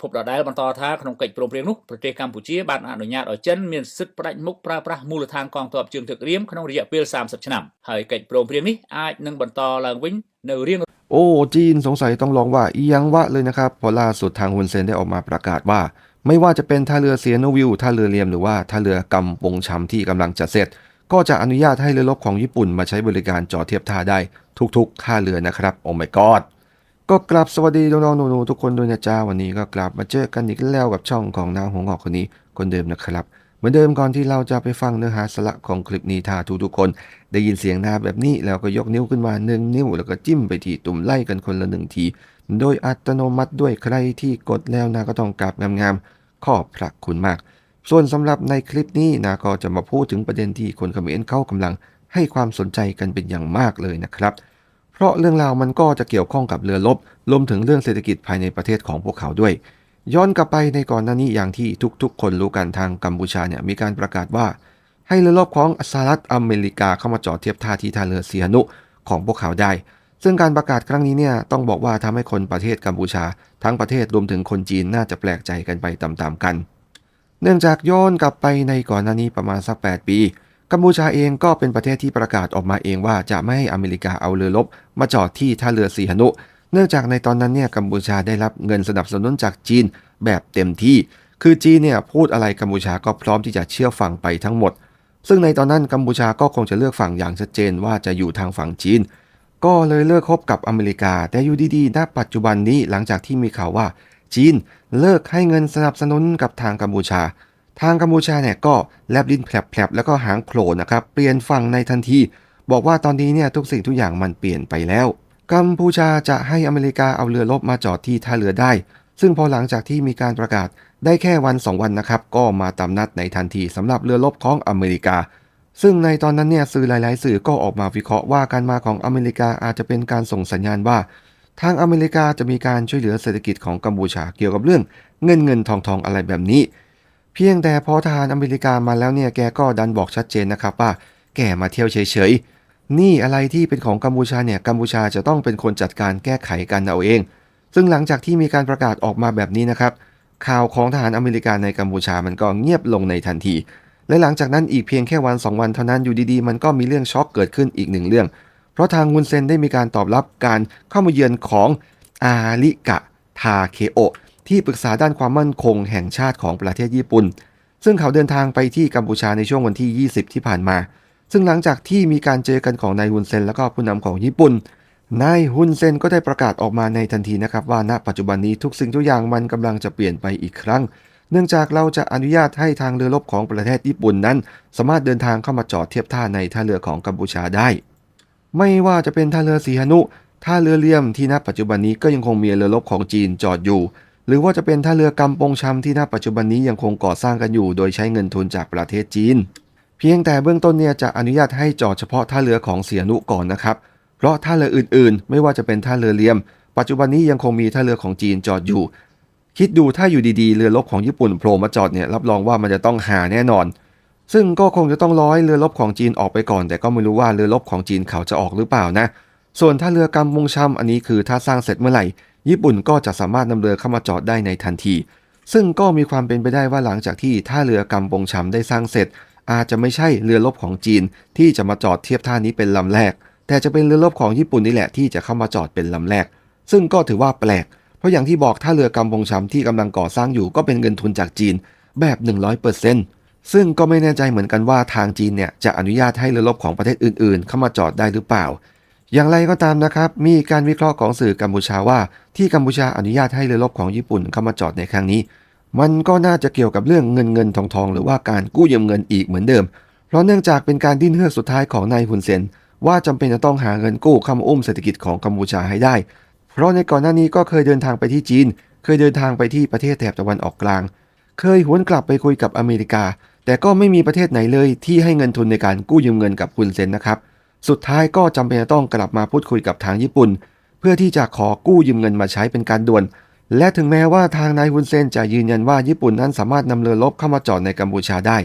ភពដដែលបន្តថាក្នុងកិច្ចព្រមព្រៀងនោះប្រទេសកម្ពុជាបានអនុញ្ញាតឲ្យចិនមានសិទ្ធិផ្ដាច់មុខប្រើប្រាស់មូលដ្ឋានកងទ័ពជើងទឹករៀមក្នុងរយៈពេល30ឆ្នាំហើយកិច្ចព្រមព្រៀងនេះអាចនឹងបន្តឡើងវិញនៅរៀង โอ้จีนสงสัยต้องลองว่าอียังวะเลยนะครับเพราะล่าสุดทางฮุนเซนได้ออกมาประกาศว่า ไม่ว่าจะเป็นท่าเรือเซียโนวิวท่าเรือเลียมหรือว่าท่าเรือกำปงชำที่กำลังจะเสร็จ ก็จะอนุญาตให้เรือรบของญี่ปุ่นมาใช้บริการจอดเทียบท่าได้ทุกๆท่าเรือนะครับโอ้ my god ก็กลับสวัสดีน้องๆหนูๆทุกคนด้วยนะจ้าวันนี้ก็กลับมาเจอกันอีกแล้วกับช่องของนางหงอกคนนี้คนเดิมนะครับ เหมือนเดิมก่อนที่เราจะไปฟังเนื้อหาสาระของคลิปนี้ถ้าทุกๆคน ได้ยินเสียงนาแบบนี้แล้วก็ยกนิ้วขึ้นมาหนึ่งนิ้ว แล้วก็จิ้มไปที่ตุ่มไล่กันคนละหนึ่งที โดยอัตโนมัติด้วยใครที่กดแล้วนะก็ต้องกราบงามๆขอบพระคุณมาก ส่วนสำหรับในคลิปนี้นะก็จะมาพูดถึงประเด็นที่คนเขมรเข้ากำลังให้ความสนใจกันเป็นอย่างมากเลยนะครับ เพราะเรื่องราวมันก็จะเกี่ยวข้องกับเรือรบรวมถึงเรื่องเศรษฐกิจภายในประเทศของพวกเขาด้วย ย้อนกลับไปในก่อนหน้านี้อย่างที่ทุกๆ คนรู้กันทางกัมพูชาเนี่ยมีการประกาศว่า ให้เรือรบของสหรัฐอเมริกาเข้ามาจอดเทียบท่าที่ท่าเรือเซียนุของพวกเขาได้ ซึ่งการประกาศครั้งนี้เนี่ยต้องบอกว่าทำให้คนประเทศกัมพูชา ทั้งประเทศรวมถึงคนจีนน่าจะแปลกใจกันไปตามๆกัน เนื่องจากย้อนกลับไปในก่อนหน้านี้ประมาณสัก 8 ปี กัมพูชาเองก็เป็นประเทศที่ประกาศออกมาเองว่าจะไม่ให้อเมริกาเอาเรือรบมาจอดที่ท่าเรือสีหนุ เนื่องจากในตอนนั้นเนี่ยกัมพูชาได้รับเงินสนับสนุนจากจีนแบบเต็มที่ คือจีนเนี่ยพูดอะไรกัมพูชาก็พร้อมที่จะเชื่อฟังไปทั้งหมด ซึ่งในตอนนั้นกัมพูชาก็คงจะเลือกฝั่งอย่างชัดเจนว่าจะอยู่ทางฝั่งจีน ก็เลยเลิกคบกับอเมริกา แต่อยู่ดีๆณปัจจุบันนี้หลังจากที่มีข่าวว่าจีนเลิกให้เงินสนับสนุนกับทางกัมพูชา ทางกัมพูชาเนี่ยก็แลบลิ้นแผลบแล้วก็หางโผล่นะครับเปลี่ยนฝั่งในทันที บอกว่าตอนนี้เนี่ยทุกสิ่งทุกอย่างมันเปลี่ยนไปแล้ว กัมพูชาจะให้อเมริกาเอาเรือรบมาจอดที่ท่าเรือได้ ซึ่งพอหลังจากที่มีการประกาศได้แค่วันสองวันนะครับก็มาตามนัดในทันทีสำหรับเรือรบของอเมริกา ซึ่งในตอนนั้นเนี่ยสื่อหลาย ๆ สื่อก็ออกมาวิเคราะห์ว่าการมาของอเมริกาอาจจะเป็นการส่งสัญญาณว่าทางอเมริกาจะมีการช่วยเหลือเศรษฐกิจของกัมพูชาเกี่ยวกับเรื่องเงินเงินทองทองอะไรแบบนี้ เพียงแต่พอทหารอเมริกามาแล้วเนี่ยแกก็ดันบอกชัดเจนนะครับว่า แกมาเที่ยวเฉยๆ นี่อะไรที่เป็นของกัมพูชาเนี่ยกัมพูชาจะต้องเป็นคนจัดการแก้ไขกันเอาเอง ซึ่งหลังจากที่มีการประกาศออกมาแบบนี้นะครับ ข่าวของทหารอเมริกาในกัมพูชามันก็เงียบลงในทันที และหลังจากนั้นอีกเพียงแค่วัน 2 วันเท่านั้นอยู่ดีๆ มันก็มีเรื่องช็อกเกิดขึ้นอีกหนึ่งเรื่อง เพราะทางฮุนเซนได้มีการตอบรับการเข้ามาเยือนของอาริกะ ทาเคโอที่ปรึกษาด้านความมั่นคงแห่งชาติของประเทศญี่ปุ่น ซึ่งเขาเดินทางไปที่กัมพูชาในช่วงวันที่ 20 ที่ผ่านมา ซึ่งหลังจากที่มีการเจอกันของนายฮุนเซนและก็ผู้นำของญี่ปุ่น นายฮุนเซนก็ได้ประกาศออกมาในทันทีนะครับว่าณปัจจุบันนี้ทุกสิ่งทุกอย่างมันกำลังจะเปลี่ยนไปอีกครั้ง เนื่องจากเราจะอนุญาตให้ทางเรือรบของประเทศญี่ปุ่นนั้น สามารถเดินทางเข้ามาจอดเทียบท่าในท่าเรือของกัมพูชาได้ ไม่ว่าจะเป็นท่าเรือสีหนุ ท่าเรือเลี่ยมที่ณปัจจุบันนี้ก็ยังคงมีเรือรบของจีนจอดอยู่ หรือว่าจะเป็นท่าเรือกำปงชำที่ณปัจจุบันนี้ยังคงก่อสร้างกันอยู่ โดยใช้เงินทุนจากประเทศจีน เพียงแต่เบื้องต้นเนี่ยจะอนุญาตให้จอดเฉพาะท่าเรือของเสียนุก่อนนะครับ เพราะท่าเรืออื่นๆ ไม่ว่าจะเป็นท่าเรือเลียม ปัจจุบันนี้ยังคงมีท่าเรือของจีนจอดอยู่ คิดดูถ้าอยู่ดีๆเรือรบของญี่ปุ่นโผล่มาจอดเนี่ยรับรองว่ามันจะต้องหาแน่นอนซึ่งก็คงจะต้องร้อยเรือรบของจีนออกไปก่อน แต่ก็ไม่รู้ว่าเรือรบของจีนเขาจะออกหรือเปล่านะ ส่วนท่าเรือกำมงชำอันนี้คือถ้าสร้างเสร็จเมื่อไหร่ ญี่ปุ่นก็จะสามารถนำเรือเข้ามาจอดได้ในทันที ซึ่งก็มีความเป็นไปได้ว่าหลังจากที่ท่าเรือกำปงชำได้สร้างเสร็จ อาจจะไม่ใช่เรือรบของจีน ที่จะมาจอดเทียบท่านี้เป็นลำแรก แต่จะเป็นเรือรบของญี่ปุ่นนี่แหละที่จะเข้ามาจอดเป็นลำแรก ซึ่งก็ถือว่าแปลก เพราะอย่างที่บอกท่าเรือกำปงชำที่กำลังก่อสร้างอยู่ก็เป็นเงินทุนจากจีนแบบ 100%ซึ่งก็ไม่แน่ใจเหมือนกันว่าทางจีนเนี่ยจะอนุญาตให้เรือรบของประเทศอื่นๆ เข้ามาจอดได้หรือเปล่า อย่างไรก็ตามนะครับ มีการวิเคราะห์ของสื่อกัมพูชาว่า ที่กัมพูชาอนุญาตให้เรือรบของญี่ปุ่นเข้ามาจอดในครั้งนี้ มันก็น่าจะเกี่ยวกับเรื่องเงินเงินทองทอง หรือว่าการกู้ยืมเงินอีกเหมือนเดิม เพราะเนื่องจากเป็นการดิ้นเฮือกสุดท้ายของนายฮุนเซนว่าจำเป็นจะต้องหาเงินกู้เข้ามาอุ้มเศรษฐกิจของกัมพูชาให้ได้ เพราะในก่อนหน้านี้ก็เคยเดินทางไปที่จีน เคยเดินทางไปที่ประเทศแถบตะวันออกกลาง เคยหวนกลับไปคุยกับอเมริกา แต่ก็ไม่มีประเทศไหนเลยที่ให้เงินทุนในการกู้ยืมเงินกับฮุนเซนนะครับ สุดท้ายก็จำเป็นจะต้องกลับมาพูดคุยกับทางญี่ปุ่น เพื่อที่จะขอกู้ยืมเงินมาใช้เป็นการด่วน และถึงแม้ว่าทางนายฮุนเซนจะยืนยันว่าญี่ปุ่นนั้นสามารถนำเรือรบเข้ามาจอดในกัมพูชาได้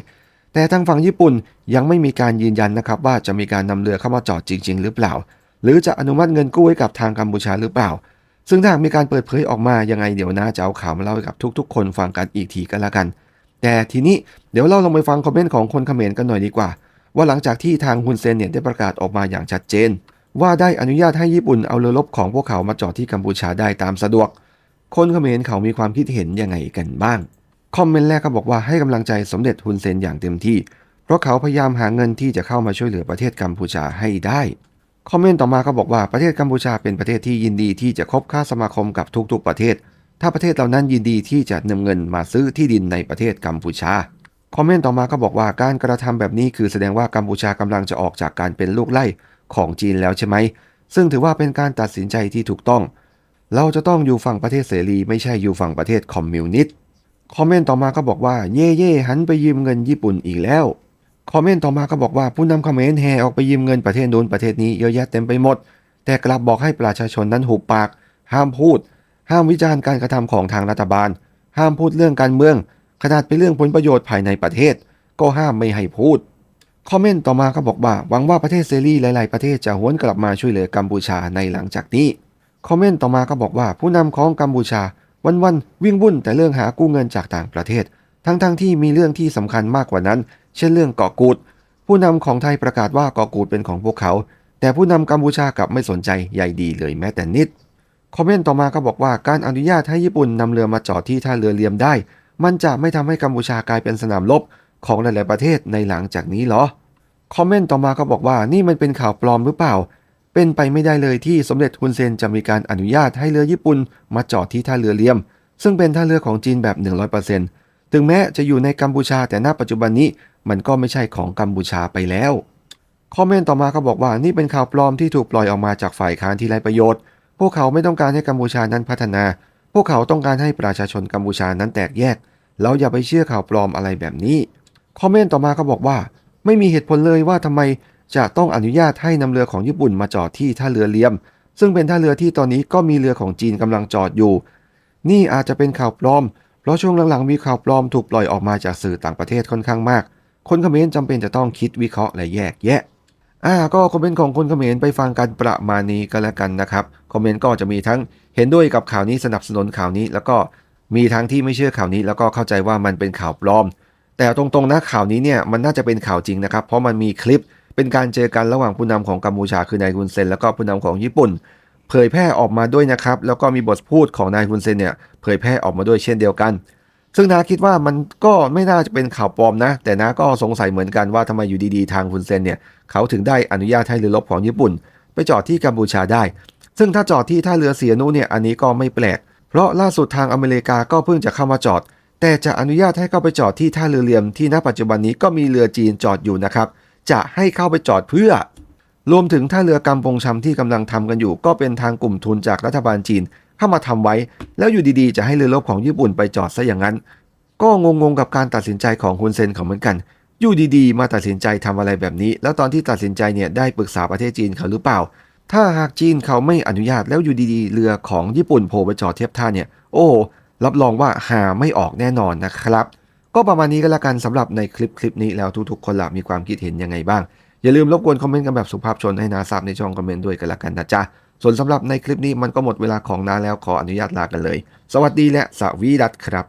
แต่ทางฝั่งญี่ปุ่นยังไม่มีการยืนยันนะครับว่าจะมีการนำเรือเข้ามาจอดจริง ๆ หรือเปล่า หรือจะอนุมัติเงินกู้ให้กับทางกัมพูชาหรือเปล่า ซึ่งถ้ามีการเปิดเผยออกมายังไงเดี๋ยวนะจะเอาข่าวมาเล่าให้กับทุก ๆ คนฟังกันอีกทีกันละกัน แต่ทีนี้เดี๋ยวเราลองไปฟังคอมเมนต์ของคนเขมรกันหน่อยดีกว่า ว่าหลังจากที่ทางฮุนเซนเนี่ยได้ประกาศออกมาอย่างชัดเจน ว่าได้อนุญาตให้ญี่ปุ่นเอาเรือรบของพวกเขามาจอดที่กัมพูชาได้ตามสะดวก คนเขมรเขามีความคิดเห็นยังไงกันบ้าง คอมเมนต์แรกก็บอกว่าให้กำลังใจสมเด็จฮุนเซนอย่างเต็มที่ เพราะเขาพยายามหาเงินที่จะเข้ามาช่วยเหลือประเทศกัมพูชาให้ได้คอมเมนต์ต่อมาก็บอกว่าประเทศกัมพูชาเป็นประเทศที่ยินดีที่จะคบค้าสมาคมกับทุกๆประเทศ ถ้าประเทศเหล่านั้นยินดีที่จะนำเงินมาซื้อที่ดินในประเทศกัมพูชา คอมเมนต์ต่อมาก็บอกว่าการกระทำแบบนี้คือแสดงว่ากัมพูชากำลังจะออกจากการเป็นลูกไล่ของจีนแล้วใช่ไหม ซึ่งถือว่าเป็นการตัดสินใจที่ถูกต้อง เราจะต้องอยู่ฝั่งประเทศเสรี ไม่ใช่อยู่ฝั่งประเทศคอมมิวนิสต์คอมเมนต์ต่อมาก็บอกว่าเย่เย่หันไปยืมเงินญี่ปุ่นอีกแล้วคอมเมนต์ต่อมาก็บอกว่าผู้นำคอมเขมรแห่ออกไปยืมเงินประเทศนู้นประเทศนี้เยอะแยะเต็มไปหมด แต่กลับบอกให้ประชาชนนั้นหุบปาก ห้ามพูด ห้ามวิจารณ์การกระทำของทางรัฐบาล ห้ามพูดเรื่องการเมือง ขนาดเป็นเรื่องผลประโยชน์ภายในประเทศ ก็ห้ามไม่ให้พูด คอมเมนต์ต่อมาก็บอกว่าหวังว่าประเทศเซรีหลาย ๆ ประเทศจะหวนกลับมาช่วยเหลือกัมพูชาในหลังจากนี้ คอมเมนต์ต่อมาก็บอกว่าผู้นำของกัมพูชาวันๆวิ่งวุ่นแต่เรื่องหากู้เงินจากต่างประเทศ ทั้งๆที่มีเรื่องที่สำคัญมากกว่านั้น เช่นเรื่องเกาะกูด ผู้นำของไทยประกาศว่าเกาะกูดเป็นของพวกเขา แต่ผู้นำกัมพูชากลับไม่สนใจใยดีเลยแม้แต่นิด คอมเมนต์ต่อมาก็บอกว่าการอนุญาตให้ญี่ปุ่นนำเรือมาจอดที่ท่าเรือเลียมได้ มันจะไม่ทำให้กัมพูชากลายเป็นสนามรบของหลาย ๆ ประเทศในหลังจากนี้เหรอ คอมเมนต์ต่อมาก็บอกว่านี่มันเป็นข่าวปลอมหรือเปล่า เป็นไปไม่ได้เลยที่สมเด็จฮุนเซนจะมีการอนุญาตให้เรือญี่ปุ่นมาจอดที่ท่าเรือเลียม ซึ่งเป็นท่าเรือของจีนแบบ 100%ถึงแม้จะอยู่ในกัมพูชาแต่ณปัจจุบันนี้มันก็ไม่ใช่ของกัมพูชาไปแล้ว คอมเมนต์ต่อมาก็บอกว่านี่เป็นข่าวปลอมที่ถูกปล่อยออกมาจากฝ่ายค้านที่ไร้ประโยชน์ พวกเขาไม่ต้องการให้กัมพูชานั้นพัฒนา พวกเขาต้องการให้ประชาชนกัมพูชานั้นแตกแยก แล้วอย่าไปเชื่อข่าวปลอมอะไรแบบนี้ คอมเมนต์ต่อมาก็บอกว่า ไม่มีเหตุผลเลยว่าทำไมจะต้องอนุญาตให้นำเรือของญี่ปุ่นมาจอดที่ท่าเรือเลียม ซึ่งเป็นท่าเรือที่ตอนนี้ก็มีเรือของจีนกำลังจอดอยู่ นี่อาจจะเป็นข่าวปลอม เพราะช่วงหลังๆมีข่าวปลอมถูกปล่อยออกมาจากสื่อต่างประเทศค่อนข้างมาก คนเขมรจำเป็นจะต้องคิดวิเคราะห์และแยกแยะอ่าก็คอมเมนต์ของคนเขมรไปฟังกันประมาณนี้ก็แล้วกันนะครับ คอมเมนต์ก็จะมีทั้งเห็นด้วยกับข่าวนี้สนับสนุนข่าวนี้ แล้วก็ มีทั้งที่ไม่เชื่อข่าวนี้แล้วก็เข้าใจว่ามันเป็นข่าวปลอม แต่ตรงๆนะข่าวนี้เนี่ยมันน่าจะเป็นข่าวจริงนะครับ เพราะมันมีคลิปเป็นการเจอกันระหว่างผู้นำของกัมพูชาคือนายฮุนเซน แล้วก็ผู้นำของญี่ปุ่น เผยแพร่ออกมาด้วยนะครับ แล้วก็มีบทพูดของนายฮุนเซนเนี่ยเผยแพร่ออกมาด้วยเช่นเดียวกัน ซึ่งนาคิดว่ามันก็ไม่น่าจะเป็นข่าวปลอมนะ แต่นาก็สงสัยเหมือนกันว่าทำไมอยู่ดีๆทางฮุนเซนเนี่ยเขาถึงได้อนุญาตให้เรือรบของญี่ปุ่น ไปจอดที่กัมพูชาได้ ซึ่งถ้าจอดที่ท่าเรือเสียนุเนี่ยอันนี้ก็ไม่แปลก เพราะล่าสุดทางอเมริกาก็เพิ่งจะเข้ามาจอด แต่จะอนุญาตให้เข้าไปจอดที่ท่าเรือเลียมที่ณปัจจุบันนี้ก็มีเรือจีนจอดอยู่นะครับ จะให้เข้าไปจอดเพื่อ รวมถึงท่าเรือกำปงชำที่กำลังทำกันอยู่ ก็เป็นทางกลุ่มทุนจากรัฐบาลจีนเข้ามาทำไว้ แล้วอยู่ดีๆ จะให้เรือรบของญี่ปุ่นไปจอดซะอย่างนั้น ก็งงๆกับการตัดสินใจของฮุนเซนเขาเหมือนกันอยู่ดีๆ มาตัดสินใจทำอะไรแบบนี้ แล้วตอนที่ตัดสินใจเนี่ยได้ปรึกษาประเทศจีนเขาหรือเปล่า ถ้าหากจีนเขาไม่อนุญาตแล้วอยู่ดีๆ เรือของญี่ปุ่นโผล่ไปจอดเทียบท่าเนี่ย โอ้รับรองว่าหาไม่ออกแน่นอนนะครับ ก็ประมาณนี้ก็แล้วกันสำหรับในคลิปคลิปนี้แล้วทุกๆ คนละมีความคิดเห็นยังไงบ้าง อย่าลืมรบกวนคอมเมนต์กันแบบสุภาพชนให้นาทราบในช่องคอมเมนต์ด้วยกันละกันนะจ๊ะส่วนสำหรับในคลิปนี้มันก็หมดเวลาของนาแล้วขออนุญาตลากันเลย สวัสดีและสวีดัตครับ